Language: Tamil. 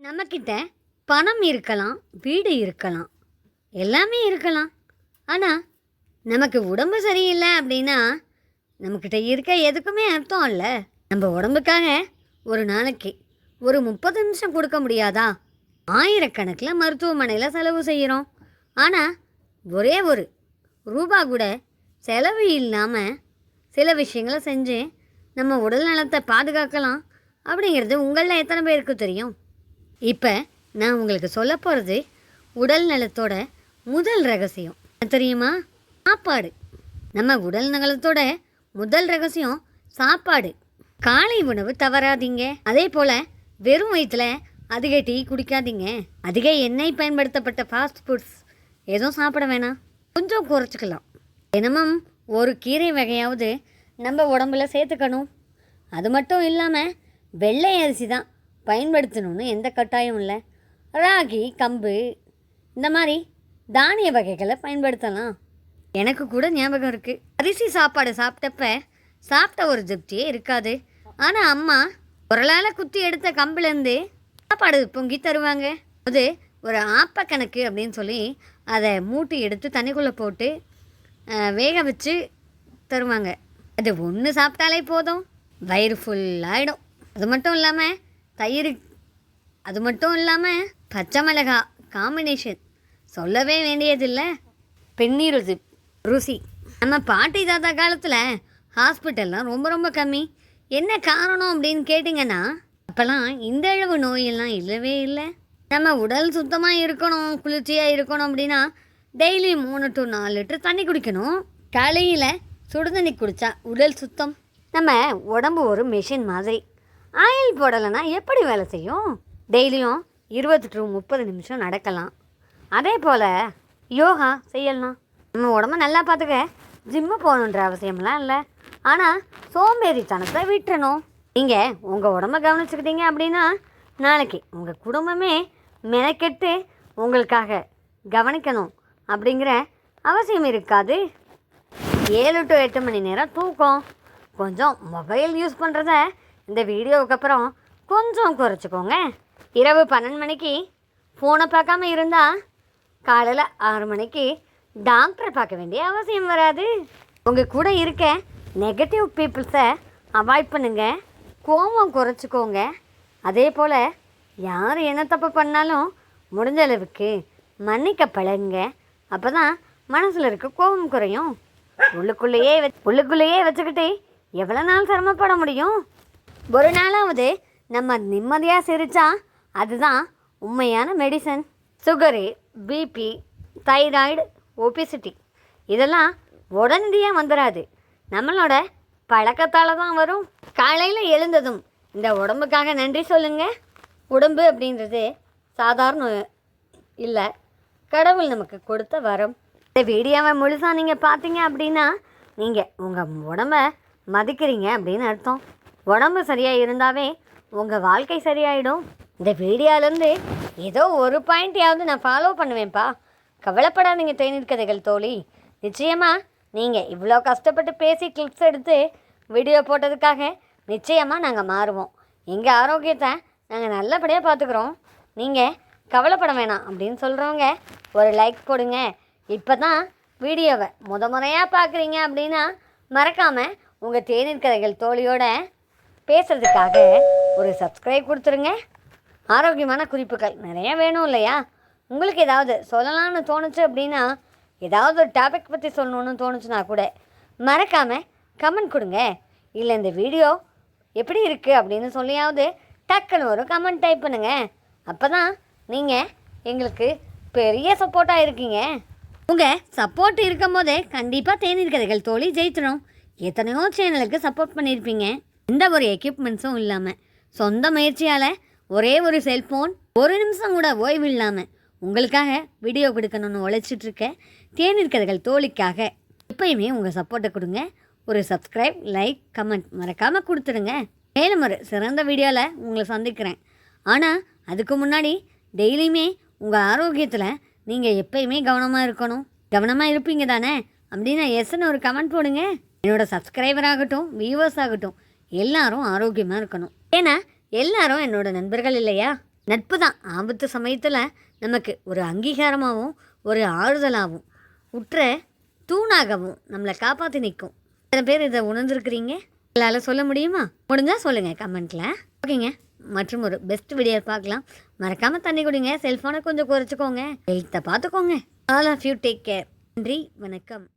நம்மக்கிட்ட பணம் இருக்கலாம் வீடு இருக்கலாம். எல்லாமே இருக்கலாம். ஆனால் நமக்கு உடம்பு சரியில்லை அப்படின்னா நம்மக்கிட்ட இருக்க எதுக்குமே அர்த்தம் இல்லை. நம்ம உடம்புக்காக ஒரு நாளைக்கு ஒரு முப்பது நிமிஷம் கொடுக்க முடியாதா? ஆயிரக்கணக்கில் மருத்துவமனையில் செலவு செய்கிறோம் ஆனால் ஒரே ஒரு ரூபா கூட செலவு இல்லாமல் சில விஷயங்களை செஞ்சு நம்ம உடல் நலத்தை பாதுகாக்கலாம் அப்படிங்கிறது உங்களில் எத்தனை பேருக்கு தெரியும்? இப்போ நான் உங்களுக்கு சொல்ல போகிறது உடல் நலத்தோட முதல் ரகசியம். தெரியுமா? சாப்பாடு. நம்ம உடல் நலத்தோட முதல் ரகசியம் சாப்பாடு. காலை உணவு தவறாதீங்க. அதே போல் வெறும் வயிற்றுல அதிக டீ குடிக்காதீங்க. அதிக எண்ணெய் பயன்படுத்தப்பட்ட ஃபாஸ்ட் ஃபுட்ஸ் எதுவும் சாப்பிட வேணாம். கொஞ்சம் குறைச்சிக்கலாம். தினமும் ஒரு கீரை வகையாவது நம்ம உடம்புல சேர்த்துக்கணும். அது மட்டும் இல்லாமல் வெள்ளை அரிசி தான் பயன்படுத்தணும்னு எந்த கட்டாயம் இல்லை. ராகி கம்பு இந்த மாதிரி தானிய வகைகளை பயன்படுத்தலாம். எனக்கு கூட ஞாபகம் இருக்குது அரிசி சாப்பாடு சாப்பிட்டப்ப சாப்பிட்ட ஒரு திருப்தியே இருக்காது. ஆனால் அம்மா குரலால் குத்தி எடுத்த கம்புலேருந்து சாப்பாடு பொங்கி தருவாங்க. அது ஒரு ஆப்ப கணக்கு அப்படின்னு சொல்லி அதை மூட்டி எடுத்து தண்ணிக்குள்ளே போட்டு வேக வச்சு தருவாங்க. அது ஒன்று சாப்பிட்டாலே போதும். வயிறு ஃபுல்லாகிடும் அது மட்டும் இல்லாமல் தயிர். அது மட்டும் இல்லாமல் பச்சை மிளகா காம்பினேஷன் சொல்லவே வேண்டியதில்லை. பெண்ணீர் ருசி ருசி. நம்ம பாட்டி தாத்தா காலத்தில் ஹாஸ்பிட்டல்லாம் ரொம்ப ரொம்ப கம்மி. என்ன காரணம் அப்படின்னு கேட்டிங்கன்னா அப்போல்லாம் இந்த அளவு நோயெல்லாம் இல்லவே இல்லை. நம்ம உடல் சுத்தமாக இருக்கணும் குளிர்ச்சியாக இருக்கணும் அப்படின்னா டெய்லி மூணு டு நாலு லிட்டர் தண்ணி குடிக்கணும். காலையில் சுடுதண்ணி குடித்தா உடல் சுத்தம். நம்ம உடம்பு ஒரு மிஷின் மாதிரி. ஆயில் போடலைன்னா எப்படி வேலை செய்யும்? டெய்லியும் இருபது டு முப்பது நிமிஷம் நடக்கலாம். அதே போல் யோகா செய்யலாம். நம்ம உடம்ப நல்லா பார்த்துக்க ஜிம்மு போகணுன்ற அவசியம்லாம் இல்லை. ஆனால் சோம்பேறித்தனத்தை விட்டுறணும். நீங்கள் உங்கள் உடம்ப கவனிச்சுக்கிட்டீங்க அப்படின்னா நாளைக்கு உங்கள் குடும்பமே மெனக்கெட்டு உங்களுக்காக கவனிக்கணும் அப்படிங்கிற அவசியம் இருக்காது. ஏழு டு எட்டு மணி நேரம் தூக்கம். கொஞ்சம் மொபைல் யூஸ் பண்ணுறத இந்த வீடியோவுக்கு அப்புறம் கொஞ்சம் குறைச்சிக்கோங்க. இரவு பன்னெண்டு மணிக்கு ஃபோனை பார்க்காம இருந்தால் காலையில் ஆறு மணிக்கு டாக்டரை பார்க்க வேண்டிய அவசியம் வராது. உங்கள் கூட இருக்க நெகட்டிவ் பீப்புள்ஸை அவாய்ட் பண்ணுங்க. கோபம் குறைச்சிக்கோங்க. அதே போல் யார் என்ன தப்பு பண்ணாலும் முடிஞ்ச அளவுக்கு மன்னிக்க பழகுங்க. அப்போ தான் மனசில் இருக்க கோபம் குறையும். உள்ளுக்குள்ளேயே வச்சு உள்ளுக்குள்ளேயே வச்சுக்கிட்டு எவ்வளோ நாள் சிரமப்பட முடியும்? ஒரு நாளாவது நம்ம நிம்மதியாக சிரித்தா அதுதான் உண்மையான medicine sugar BP thyroid obesity இதெல்லாம் உடனடியாக வந்துடாது நம்மளோட பழக்கத்தால் தான் வரும். காலையில் எழுந்ததும் இந்த உடம்புக்காக நன்றி சொல்லுங்கள் உடம்பு அப்படின்றது சாதாரண இல்லை. கடவுள் நமக்கு கொடுத்த வரம். இந்த வீடியோவை முழுசாக நீங்கள் பார்த்தீங்க அப்படின்னா நீங்கள் உங்கள் உடம்ப மதிக்கிறீங்க அப்படின்னு அர்த்தம். உடம்பு சரியாக இருந்தாவே உங்கள் வாழ்க்கை சரியாயிடும். இந்த வீடியோலேருந்து ஏதோ ஒரு பாயிண்ட்டையாவது நான் ஃபாலோ பண்ணுவேன்ப்பா. கவலைப்படாதீங்க தேநீர் கதைகள் தோழி. நிச்சயமாக நீங்கள் இவ்வளோ கஷ்டப்பட்டு பேசி கிளிப்ஸ் எடுத்து வீடியோ போட்டதுக்காக நிச்சயமாக நாங்கள் மாறுவோம். எங்கள் ஆரோக்கியத்தை நாங்கள் நல்லபடியாக பார்த்துக்குறோம் நீங்கள் கவலைப்பட வேணாம் அப்படின்னு சொல்கிறவங்க ஒரு லைக் போடுங்க இப்போ தான் வீடியோவை முத முறையாக பார்க்குறீங்க அப்படின்னா மறக்காமல் உங்கள் தேநீர் கதைகள் தோழியோட பேசுகிறதுக்காக ஒரு சப்ஸ்கிரைப் கொடுத்துருங்க. ஆரோக்கியமான குறிப்புகள் நிறைய வேணும் இல்லையா? உங்களுக்கு ஏதாவது சொல்லலாம்னு தோணுச்சு அப்படின்னா ஏதாவது ஒரு டாபிக் பற்றி சொல்லணும்னு தோணுச்சுன்னா கூட மறக்காமல் கமெண்ட் கொடுங்க. இல்லை இந்த வீடியோ எப்படி இருக்குது அப்படின்னு சொல்லியாவது டக்குன்னு ஒரு கமெண்ட் டைப் பண்ணுங்க. அப்போ தான் நீங்கள் எங்களுக்கு பெரிய சப்போர்ட்டாக இருக்கீங்க. உங்கள் சப்போர்ட் இருக்கும் போதே கண்டிப்பாக தேநீர் கதைகள் தோழி ஜெயிச்சிடும் எத்தனையோ சேனலுக்கு சப்போர்ட் பண்ணியிருப்பீங்க. எந்த ஒரு எக்யூப்மெண்ட்ஸும் இல்லாமல் சொந்த முயற்சியால் ஒரே ஒரு செல்ஃபோன் ஒரு நிமிஷம் கூட ஓய்வு இல்லாமல் உங்களுக்காக வீடியோ கொடுக்கணும்னு உழைச்சிட்டு இருக்க தேநீர் கதைகள் தோழிக்காக எப்பயுமே உங்கள் சப்போர்ட்டை கொடுங்க. ஒரு சப்ஸ்கிரைப் லைக் கமெண்ட் மறக்காமல் கொடுத்துடுங்க. மேலும் ஒரு சிறந்த வீடியோவில் உங்களை சந்திக்கிறேன். ஆனால் அதுக்கு முன்னாடி டெய்லியுமே உங்கள் ஆரோக்கியத்தில் நீங்கள் எப்பயுமே கவனமாக இருக்கணும். கவனமாக இருப்பீங்க தானே? அப்படின்னா எஸ்ன்னு ஒரு கமெண்ட் போடுங்க. என்னோடய சப்ஸ்கிரைபர் ஆகட்டும் வியூவர்ஸ் ஆகட்டும் எல்லாரும் ஆரோக்கியமாக இருக்கணும். ஏன்னா எல்லாரும் என்னோட நண்பர்கள் இல்லையா? நட்பு தான். ஆபத்து சமயத்தில் நமக்கு ஒரு அங்கீகாரமாகவும் ஒரு ஆறுதலாகவும் உற்ற தூணாகவும் நம்மளை காப்பாற்றி நிற்கும். எத்தனை பேர் இதை உணர்ந்துருக்கிறீங்க? உங்களால் சொல்ல முடியுமா? முடிஞ்சால் சொல்லுங்கள் கமெண்ட்டில் ஓகேங்க. மற்றும் ஒரு பெஸ்ட் வீடியோ பார்க்கலாம். மறக்காமல் தண்ணி குடிங்க. செல்ஃபோனை கொஞ்சம் குறைச்சிக்கோங்க. ஹெல்த்தை பார்த்துக்கோங்க. All of you take care நன்றி. வணக்கம்.